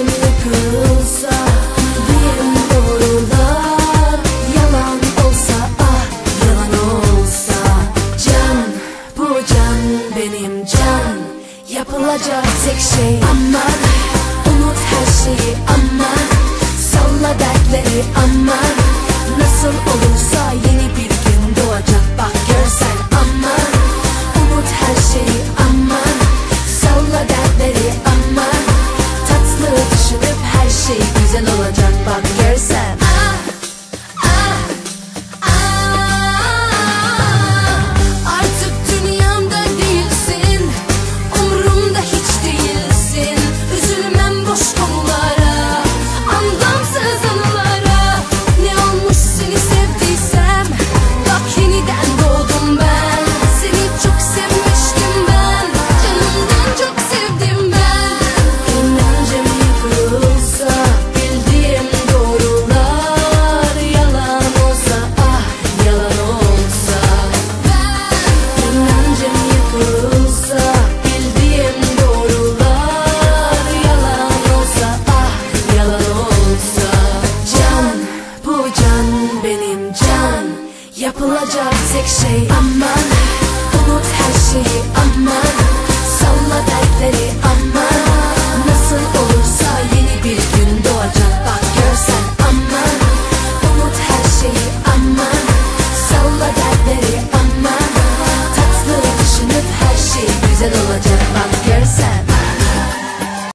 Ah, benim can. Yapılacak tek şey aman. Unut her şeyi aman. Salla dertleri aman. Nasıl olursa Yapılacak tek şey aman. Unut her şeyi aman.